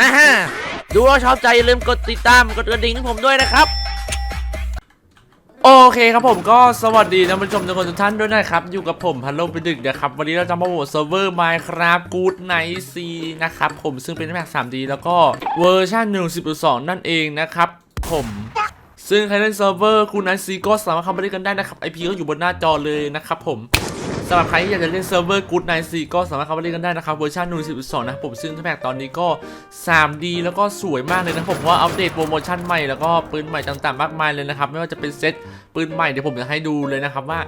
ฮ่าฮ่าดูว่าชอบใจอย่าลืมกดติดตามกดกระดิ่งให้ผมด้วยนะครับ โอเคครับผมก็สวัสดีท่านผู้ชมทุกคนทุกท่านด้วยนะครับ อยู่กับผมพันโลมไปดึกนะครับ วันนี้เราจะมาโหวตเซิร์ฟเวอร์ Minecraft Good Night C นะครับ ผมซึ่งเป็นแม็ก 3D แล้วก็เวอร์ชัน1.12 นั่นเองนะครับ ผมซึ่งใครเล่นเซิร์ฟเวอร์คุณไนซีก็สามารถเข้ามาเล่นกันได้นะครับ IP ก็อยู่บนหน้าจอเลยนะครับผม สำหรับใครที่อยากจะเล่นเซิร์ฟเวอร์ Good Night C ก็สามารถเข้ามาเล่นกันได้นะครับเวอร์ชัน1.12นะผมซึ่งแม็กตอนนี้ก็ 3D แล้วก็สวยมากเลยนะผมเพราะว่าอัปเดตโปรโมชั่นใหม่แล้วก็ปืนใหม่ต่างๆมากมายเลยนะครับไม่ว่าจะเป็นเซตปืนใหม่เดี๋ยวผมจะให้ดูเลยนะครับว่า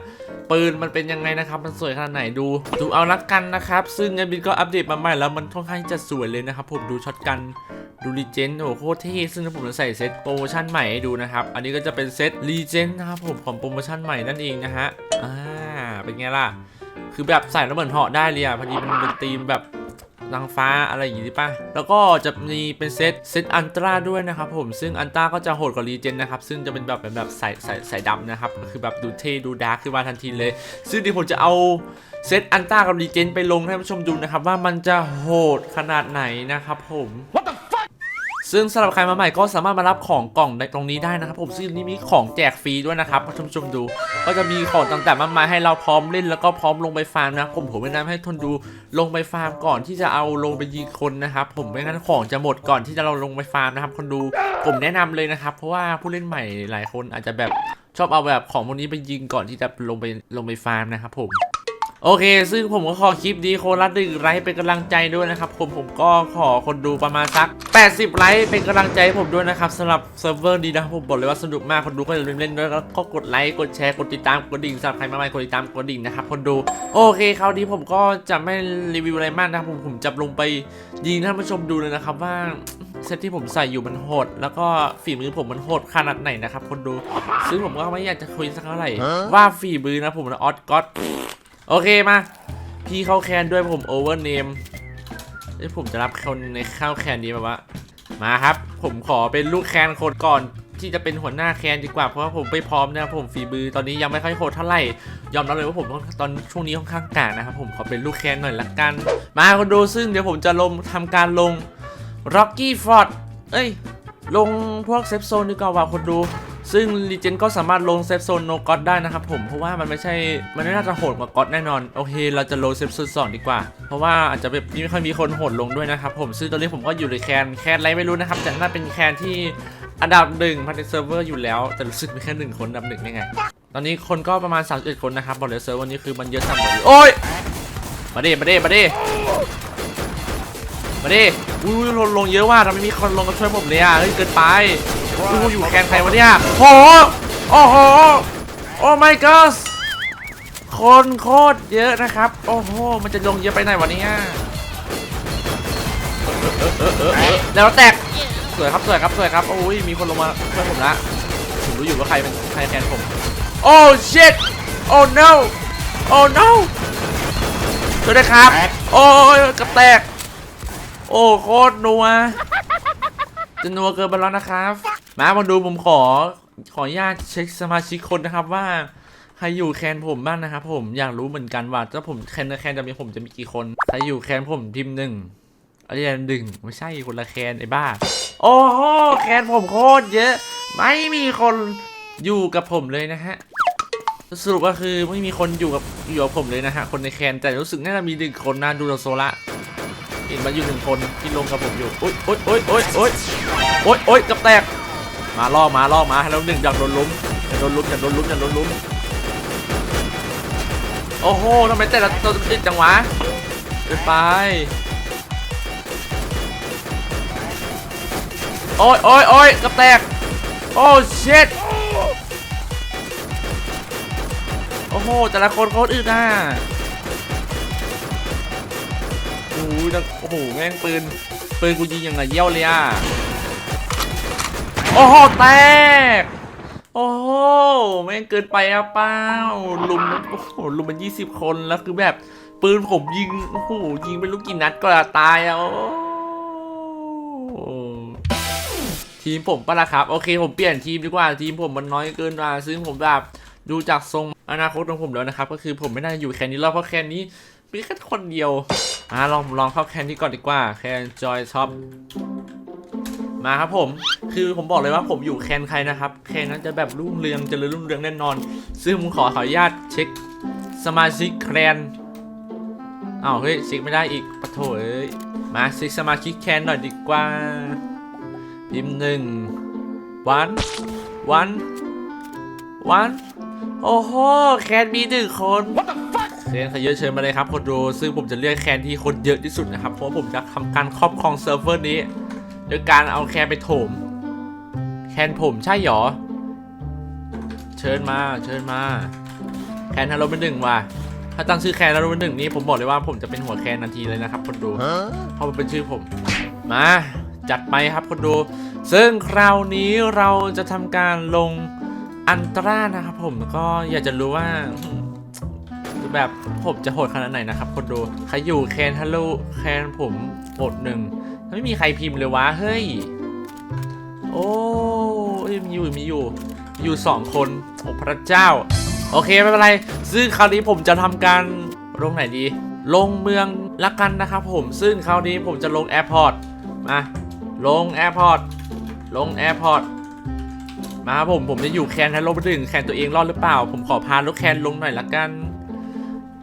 ปืนมันเป็นยังไงนะครับ มันสวยขนาดไหนดู ดูเอาละกันนะครับ ซึ่งไอบินก็อัปเดตมาใหม่แล้วมันค่อนข้างจะสวยเลยนะครับ ผมดูช็อตกันดูรีเจนโอ้โหโคตรเท่ซึ่งผมจะใส่เซตโปรโมชั่นใหม่ให้ดูนะครับ อันนี้ก็จะเป็นเซตรีเจนนะครับผมของโปรโมชั่นใหม่นั่นเองนะฮะอ่าเป็นไงล่ะ คือแบบใส่แล้วเหมือนเหาะได้เลยอะพอดีมันเป็นธีมแบบนางฟ้าอะไรอย่างงี้ป่ะ แล้วก็จะมีเป็นเซตเซตอันตราด้วยนะครับผม ซึ่งอันตราก็จะโหดกว่ารีเจนนะครับ ซึ่งจะเป็นแบบเป็นแบบใส่ใส่ใส่ดำนะครับก็คือแบบดูเท่ดูดาร์คขึ้นมาทันทีเลย ซึ่งเดี๋ยวผมจะเอาเซตอันตรากับรีเจนไปลงให้ผู้ชมดูนะครับ ว่ามันจะโหดขนาดไหนนะครับผม ซึ่งสำหรับใครมาใหม่ก็สามารถมารับของกล่องในตรงนี้ได้นะครับ ผมซึ่งนี่มีของแจกฟรีด้วยนะครับท่านผู้ชมดู ก็จะมีของต่างๆมากมายให้เราพร้อมเล่นแล้วก็พร้อมลงไปฟาร์มนะผมผมแนะนำให้ทนดูลงไปฟาร์มก่อนที่จะเอาลงไปยิงคนนะครับผมไม่งั้นของจะหมดก่อนที่จะเราลงไปฟาร์มนะครับคนดูผมแนะนำเลยนะครับ เพราะว่าผู้เล่นใหม่หลายคนอาจจะแบบชอบเอาแบบของพวกนี้ไปยิงก่อนที่จะลงไปลงไปฟาร์มนะครับผม โอเค ซึ่งผมก็ขอคลิปดีโคนละหนึ่งไลค์เป็นกำลังใจด้วยนะครับผมผมก็ขอคนดูประมาณสัก 80 ไลค์เป็นกำลังใจให้ผมด้วยนะครับสำหรับเซิร์ฟเวอร์นี้นะครับผมบอกเลยว่าสนุกมากคนดูก็อย่าลืมเล่นด้วยแล้วก็กดไลค์กดแชร์กดติดตามกดดิ่งสำหรับใครมาใหม่กดติดตามกดดิ่งนะครับคนดูโอเคคราวนี้ผมก็จะไม่รีวิวอะไรมากนะครับผมผมจะลงไปยิงท่านผู้ชมดูเลยนะครับว่าเซตที่ผมใส่อยู่มันโหด แล้วก็ฝีมือผมมันโหดขนาดไหนนะครับคนดูซึ่งผมก็ไม่อยากจะคุยสักเท่าไหร่ว่าฝีมือนะผมนะออสก็อต โอเคมา พี่เข้าแคนด้วยผมโอเวอร์เนมเอ้ยผมจะรับคนในข้าวแคนนี้แบบว่ามาครับ ผมขอเป็นลูกแคนคนก่อนที่จะเป็นหัวหน้าแคนดีกว่าเพราะว่าผมไปพร้อมนะครับผมฝีมือตอนนี้ยังไม่ค่อยโหดเท่าไหร่ยอมรับเลยว่าผมตอนช่วงนี้ค่อนข้างกากนะครับผมขอเป็นลูกแคนหน่อยละกัน มาคนดูซึ่งเดี๋ยวผมจะลงทำการลง Rocky Ford เอ้ย ลงพวกเซฟโซนดีกว่าว่าคนดู ซึ่งลีเจนก็สามารถลงเซฟโซนโนก็อดได้นะครับผม เพราะว่ามันไม่ใช่ มันไม่น่าจะโหดกว่าก็อดแน่นอน โอเค เราจะลงเซฟโซนสองดีกว่า เพราะว่าอาจจะแบบไม่ค่อยมีคนโหดลงด้วยนะครับผม ซึ่งตอนนี้ผมก็อยู่ในแคนแคนไรไม่รู้นะครับแต่น่าเป็นแคนที่อันดับหนึ่งภายในเซิร์ฟเวอร์อยู่แล้ว แต่รู้สึกมีแค่หนึ่งคนอันดับหนึ่งได้ไง ตอนนี้คนก็ประมาณ31คนนะครับ บอกเลยเซิร์ฟวันนี้คือมันเยอะจังเลยโอ้ย มาดิมาดิมาดิมาดิอุ้ยลงลงเยอะว่ะทำไมมีคนลงมาช่วยผมเลยอะเฮ้ยเกินไป กูอยู่แกนใครวะเนี่ยโหโอ้โหโอ้ my god คนโคตรเยอะนะครับ โอ้โห มันจะลงเยอะไปไหนวะเนี่ยเออเออเออเออแล้วแตกสวยครับสวยครับสวยครับโอ้ยมีคนลงมาช่วยผมละผมรู้อยู่ว่าใครเป็นใครแทนผมโอ้ shit โอ้ no โอ้ no ช่วยด้วยครับ โอ้ยกระแตก โอ้โคตรนัวจะนัวเกินไปแล้วนะครับ มามาดูผมขอขออนุญาตเช็คสมาชิกคนนะครับว่าใครอยู่แคนผมบ้างนะครับผมอยากรู้เหมือนกันว่าถ้าผมแคนแคนจะมีผมจะมีกี่คนใครอยู่แคนผมทีมหนึ่งอะไรหนึ่งไม่ใช่คนละแคนไอ้บ้า โอ้โหแคนผมโคตรเยอะ ไม่มีคนอยู่กับผมเลยนะฮะสรุปก็คือไม่มีคนอยู่กับอยู่กับผมเลยนะฮะคนในแคนแต่รู้สึกน่าจะมีหนึ่งคนนะดูจากโซละเห็นมาอยู่หนึ่งคนที่ลงกับผมอยู่โอ๊ยโอ๊ยโอ๊ยโอ๊ยโอ๊ยโอ๊ยโอ๊ยกับแตก มาล่อมาล่อมาให้เราหนึ่งอยากโดนลุ้มอยากโดนลุ้มอยากโดนลุ้มอยากโดนลุ้มโอ้โหทำไมแต่ละตัวติดจังวะเกินไปโอ๊ยโอ๊ยโอ๊ยกับแตก โอ้เช็ดโอ้โห แต่ละคนโคตรอึดอะโอ้โหโอ้โห แม่งปืน ปืนกูยิงยังไงเยี่ยวเลยอะ โอ้โหแตก โอ้โหแม่งเกินไปอะเป้าลุมโอ้โหลุมมันยี่สิบคนแล้วคือแบบปืนผมยิงโอ้โหยิงไปลูกกี่นัดก็จะตายอะทีมผมปะล่ะครับ โอเคผมเปลี่ยนทีมดีกว่าทีมผมมันน้อยเกินมาซึ่งผมแบบดูจากทรงอนาคตของผมแล้วนะครับ ก็คือผมไม่น่าอยู่แคนนี้แล้วเพราะแคนนี้มีแค่คนเดียวอะลองลองเข้าแคนนี้ก่อนดีกว่าแคนจอยท็อป มาครับผม คือผมบอกเลยว่าผมอยู่แคนใครนะครับ แคนนั้นจะแบบรุ่งเรืองเจริญรุ่งเรืองแน่นอน ซึ่งผมขอขออนุญาตเช็คสมาชิกแคนอ้าวเฮ้ยเช็คไม่ได้อีกปะโถเอ้ย มาเช็คสมาชิกแคนหน่อยดีกว่า พิมพ์หนึ่งวันวันวันโอ้โห แคนมีหนึ่งคนแคนเขาเยอะเชิญมาเลยครับคนดู ซึ่งผมจะเลือกแคนที่คนเยอะที่สุดนะครับ เพราะผมจะทำการครอบครองเซิร์ฟเวอร์นี้ โดยการเอาแคนไปโถม แคนผมใช่หรอ เชิญมา เชิญมา แคนฮาโลเป็นหนึ่งว่ะ ถ้าตั้งชื่อแคนฮาโลเป็นหนึ่งนี้ผมบอกเลยว่าผมจะเป็นหัวแคนทันทีเลยนะครับคนดู เพราะมันเป็นชื่อผม มา จัดไปครับคนดู ซึ่งคราวนี้เราจะทำการลงอันตรานะครับผมก็อยากจะรู้ว่าอืมคือแบบผมจะโหดขนาดไหนนะครับคนดูใครอยู่แคนฮัลโหลแคนผมโหดหนึ่ง ไม่มีใครพิมพ์เลยวะ เฮ้ย โอ้ยมีอยู่ มีอยู่ อยู่สองคน โอ้พระเจ้า โอเค ไม่เป็นไร ซึ่งคราวนี้ผมจะทำการลงไหนดี ลงเมืองละกันนะครับผม ซึ่งคราวนี้ผมจะลงแอร์พอร์ต มา ลงแอร์พอร์ต ลงแอร์พอร์ต มาครับผม ผมจะอยู่แคนฮัลโลไปถึงแคนตัวเองรอดหรือเปล่า ผมขอพาลูกแคนลงหน่อยละกัน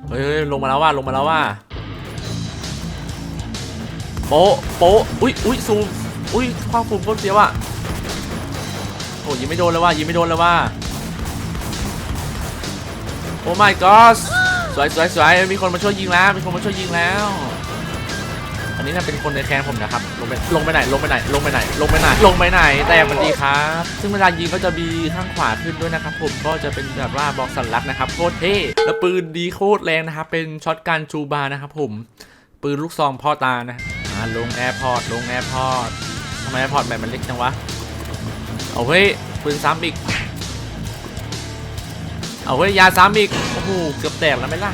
เฮ้ยลงมาแล้วว่า ลงมาแล้วว่า โป๊ะโป๊ะอุ้ยอุ้ยซูมอุ้ยความฟูมโคตรเสียวอะโอ้ยิงไม่โดนเลยว่ายิงไม่โดนเลยว่าโอ้ my god สวยสวยสวยมีคนมาช่วยยิงแล้ว มีคนมาช่วยยิงแล้ว อันนี้น่าเป็นคนในแคนผมนะครับ ลงไปลงไปไหน ลงไปไหน ลงไปไหน ลงไปไหน ลงไปไหน แต่มันดีครับ ซึ่งเวลายิงก็จะมีข้างขวาขึ้นด้วยนะครับ ผม ก็จะเป็นแบบว่าบอกสัญลักษณ์นะครับ โคตรเท่ แล้วปืนดีโคตรแรงนะครับ เป็นช็อตการชูบานะครับผม ปืนลูกซองพ่อตานะ ลงแอร์พอร์ตลงแอร์พอร์ตทำไมแอร์พอร์ตแบบมันเล็กจังวะ เอาเฮ้ยปืนซ้ำอีก เอาเฮ้ยยาซ้ำอีก โอ้โห เกือบแตกแล้วไหมล่ะ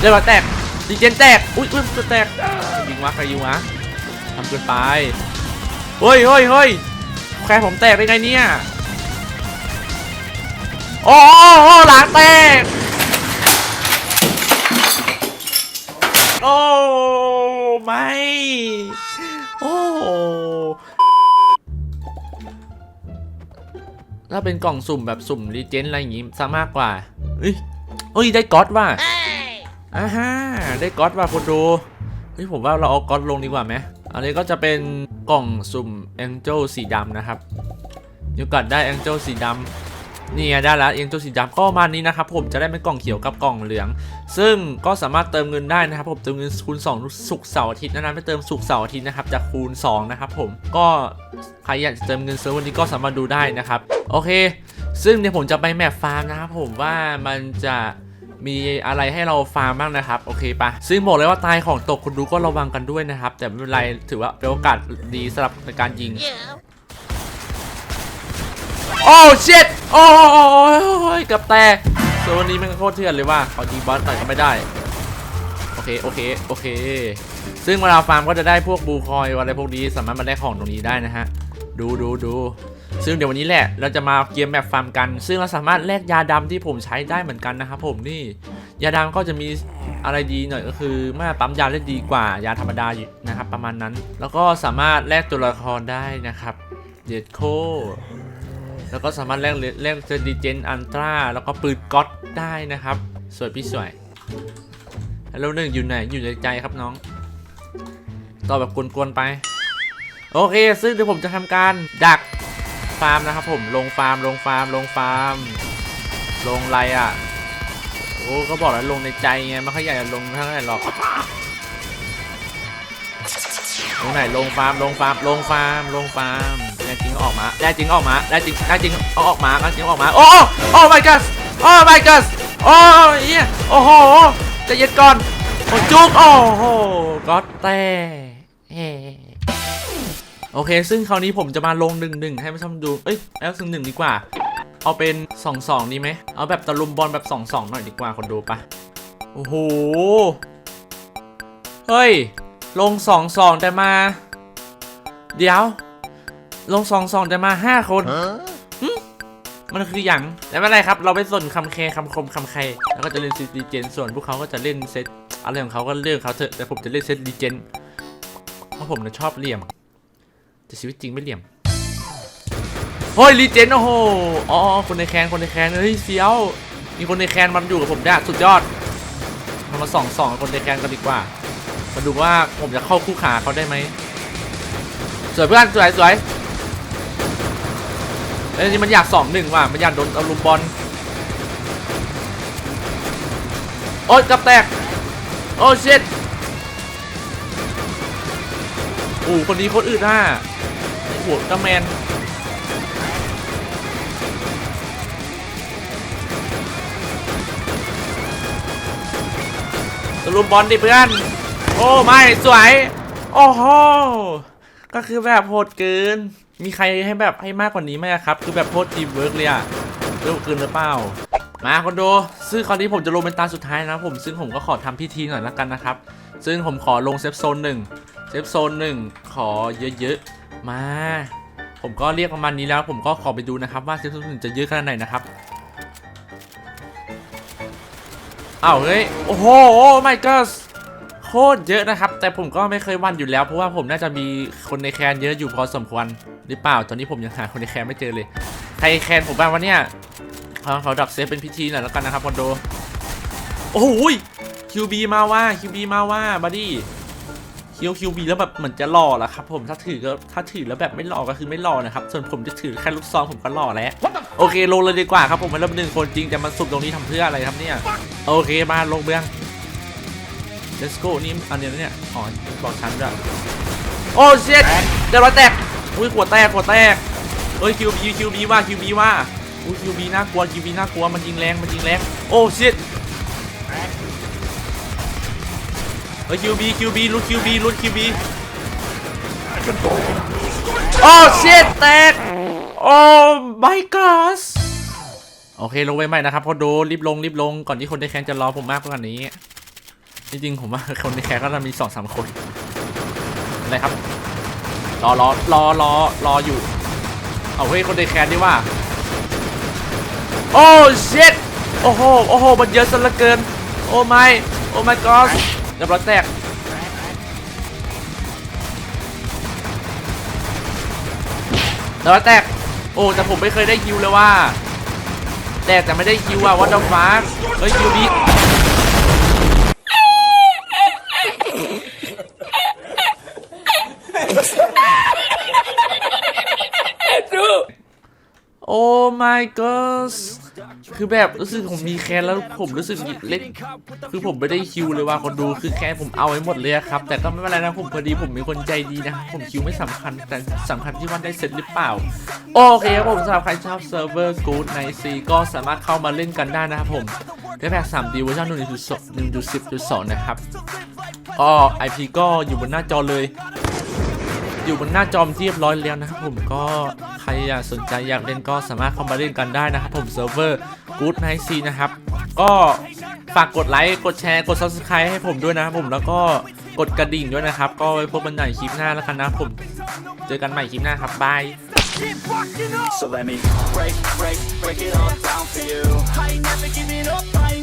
เรียบร้อยแตกดีเจนแตก อุ้ยอุ้ยจะแตก ยิงวะใครยิงวะทำเกินไป เฮ้ยเฮ้ยเฮ้ยแค่ผมแตกได้ไงเนี่ยอ้โหโอ้โหหลังแตก โอ้ไม่ โอ้ถ้าเป็นกล่องสุ่มแบบสุ่มรีเจนอะไรอย่างงี้ซะมากกว่าเอ้ยเอ้ยได้ก๊อตว่ะอ่าฮะได้ก๊อตว่ะคนดูเฮ้ยผมว่าเราเอาก๊อตลงดีกว่าไหมอันนี้ก็จะเป็นกล่องสุ่มแองเจิลสีดำนะครับมีโอกาสได้แองเจิลสีดำ นี่ไงได้แล้วแองเจิลสีดำก็ประมาณนี้นะครับผมจะได้เป็นกล่องเขียวกับกล่องเหลือง ซึ่งก็สามารถเติมเงินได้นะครับผมเติมเงินคูณ2ศุกเสาร์อาทิตย์นะไม่เติมศุกเสาร์อาทิตย์นะครับจะคูณ2นะครับผมก็ใครอยากจะเติมเงินเซิร์ฟวันนี้ก็สามารถดูได้นะครับโอเค ซึ่งเดี๋ยวผมจะไปแมปฟาร์มนะครับผมว่ามันจะมีอะไรให้เราฟาร์มบ้างนะครับ โอเคปะซึ่งบอกเลยว่าตายของตกคุณดูก็ระวังกันด้วยนะครับ แต่ไม่เป็นไรถือว่าเป็นโอกาสดีสำหรับในการยิง โอ้เช็ดโอ้ยกับแตกโซนนี้มันโคตรเถื่อนเลยว่าขอยิงบอสหน่อยก็ไม่ได้ โอเค โอเค โอเค ซึ่งเวลาฟาร์มก็จะได้พวกบูคอยอะไรพวกนี้สามารถมาได้ของตรงนี้ได้นะฮะ ดูดูดูซึ่งเดี๋ยววันนี้แหละเราจะมาเกมแบบฟาร์มกัน ซึ่งเราสามารถแลกยาดำที่ผมใช้ได้เหมือนกันนะครับผมนี่ ยาดำก็จะมีอะไรดีหน่อยก็คือเมื่อปั๊มยาได้ดีกว่ายาธรรมดาอยู่นะครับประมาณนั้น แล้วก็สามารถแลกตัวละครได้นะครับเด็ดโค แล้วก็สามารถแลกเลแลกเซนดิเจนอันตราแล้วก็ปืนก๊อตได้นะครับ สวยพี่สวยฮัลโหลหนึ่งอยู่ไหนอยู่ในใจครับน้องต่อแบบกวนๆไป โอเค ซึ่งเดี๋ยวผมจะทำการดักฟาร์มนะครับผมลงฟาร์มลงฟาร์มลงฟาร์ม ลงไรอะโอ้ก็บอกแล้วลงในใจไงไม่ค่อยอยากจะลงเท่าไหร่หรอกลงไหนลงฟาร์มลงฟาร์มลงฟาร์มลงฟาร์ม ริงออกมาแน่จริงออกมาแน่จริงแน่จริงเอาออกมาแน่จริงออกมาโอ้โอ้ my god โอ้ my god โอ้ยโอ้โหจะเย็นก่อนโอ้จุกโอ้โหก็แต่โอเค ซึ่งคราวนี้ผมจะมาลงหนึ่งหนึ่งให้ผู้ชมดู เอ้ยแล้วซึ่งหนึ่งดีกว่า เอาเป็นสองสองดีไหมเอาแบบตะลุมบอลแบบสองสองหน่อยดีกว่าคนดูปะโอ้โหเฮ้ยลงสองสองแต่มา เดี๋ยว ลงสองสองแต่มาห้าคนหึมันคืออย่างแต่ไม่เป็นไรครับ เราไปส่วนคำแคร์คำคมคำใครแล้วก็จะเล่นซิตีเจนส่วนพวกเขาก็จะเล่นเซตอะไรของเขาก็เลือกเขาเถอะแต่ผมจะเลือกเซตดีเจนเพราะผมน่ะชอบเหลี่ยม แต่ชีวิตจริงไม่เหลี่ยมเฮ้ยรีเจนโอ้โหอ๋อคนในแคนคนในแคนเฮ้ยเฟี้ยวมีคนในแคนมันอยู่กับผมได้สุดยอดเรามาส่องส่องคนในแคนกันดีกว่ามาดูว่าผมจะเข้าคู่ขาเขาได้ไหมสวยเพื่อนสวยสวย เอ้ยนี่มันอยากสองหนึ่งว่ะมันอยากโดนเอาลุมบอลโอ๊ยกับแตกโอ้ชิตโอ้คนนี้โคตรอึดอะไอ้หัวกระแมนตะลุมบอลดิเพื่อน โอ้ ไม่ สวย โอ้โห ก็คือแบบโหดเกิน มีใครให้แบบให้มากกว่านี้ไหมครับ คือแบบโหดทีมเวิร์กเลยอะเร็วเกินหรือเปล่า มาคอนโด ซึ่งคราวนี้ผมจะลงเป็นตาสุดท้ายนะผม ซึ่งผมก็ขอทำพิธีหน่อยละกันนะครับ ซึ่งผมขอลงเซฟโซนหนึ่งเซฟโซนหนึ่งขอเยอะๆ มา ผมก็เรียกประมาณนี้แล้ว ผมก็ขอไปดูนะครับว่าเซฟโซนหนึ่งจะเยอะขนาดไหนนะครับอ้าวเฮ้ย โอ้โหไม่ก็โคตรเยอะนะครับ แต่ผมก็ไม่เคยวันอยู่แล้วเพราะว่าผมน่าจะมีคนในแคนเยอะอยู่พอสมควรหรือเปล่า ตอนนี้ผมยังหาคนในแคนไม่เจอเลย ใครแคนผมบ้างวะเนี่ยเขาเขาดักเซฟเป็นพิธีหน่อยแล้วกันนะครับคอนโด โอ้โหคิวบีมาว่าคิวบีมาว่าบัดดี้คิวคิวบีแล้วแบบเหมือนจะหล่อละครับผมถ้าถือก็ถ้าถือแล้วแบบไม่หล่อก็คือไม่หล่อนะครับส่วนผมจะถือแค่ลูกซองผมก็หล่อแล้วโอเคลงเลยดีกว่าครับผมมันเริ่มหนึ่งคนจริงแต่มันสุดตรงนี้ทำเพื่ออะไรครับเนี่ยโอเคมาลงเบื้อง let's go นี่อันเนี้ยนะเนี่ยอ๋อบอกชั้นด้วยโอ้เช็ดเดี๋ยวเราแตกอุ้ยหัวแตกหัวแตกเฮ้ยคิวบีคิวบีว่าคิวบีว่าอุ้ยคิวบีน่ากลัวคิวบีน่ากลัวมันยิงแรงมันยิงแรงโอ้เช็ดเฮ้ยคิวบีคิวบีลุ้นคิวบีลุ้นคิวบีโอ้เช็ดแตกโอ้ my god โอเคลงไปใหม่นะครับพอโดรีบลงรีบลงก่อนที่คนในแคนจะรอผมมากกว่านี้ จริงๆผมว่าคนในแคร์ก็จะมีสองสามคนอะไรครับ รอรอรอรอรออยู่ เอาเฮ้ยคนในแคร์นี่ว่า โอ้เชิตโอ้โห โอ้โห มันเยอะซะเหลือเกิน โอ้ไม่ โอ้ my god เรียบร้อยแตกเรียบร้อยแตก โอ้ แต่ผมไม่เคยได้คิวเลยว่า แต่แต่ไม่ได้คิวอะวัดดอฟ้าเฮ้ยคิวบี โอ้ my god คือแบบรู้สึกผมมีแคนแล้วผมรู้สึกเล็ก คือผมไม่ได้คิวเลยว่าคนดูคือแคนผมเอาไว้หมดเลยครับ แต่ก็ไม่เป็นไรนะผมพอดีผมเป็นคนใจดีนะครับผมคิวไม่สำคัญแต่สำคัญที่ว่าได้เสร็จหรือเปล่า โอเคครับผมสำหรับใครชอบเซิร์ฟเวอร์กู๊ดในซีก็สามารถเข้ามาเล่นกันได้นะครับผมได้แพ็กสามดีเวอร์ชันหนึ่งจุดสองหนึ่งจุดสิบจุดสองนะครับอ๋อไอพีก็อยู่บนหน้าจอเลย อยู่บนหน้าจอมที่เรียบร้อยแล้วนะครับผมก็ใครอยากสนใจอยากเล่นก็สามารถเข้ามาเล่นกันได้นะครับผมเซิร์ฟเวอร์ Good Night C นะครับ ก็ฝากกดไลค์กดแชร์กด Subscribe ให้ผมด้วยนะครับผมแล้วก็กดกระดิ่งด้วยนะครับ ก็ไว้พบกันใหม่คลิปหน้าแล้วกันนะผม เจอกันใหม่คลิปหน้าครับบาย So let me break, break, break it all down for you. I ain't never giving up, I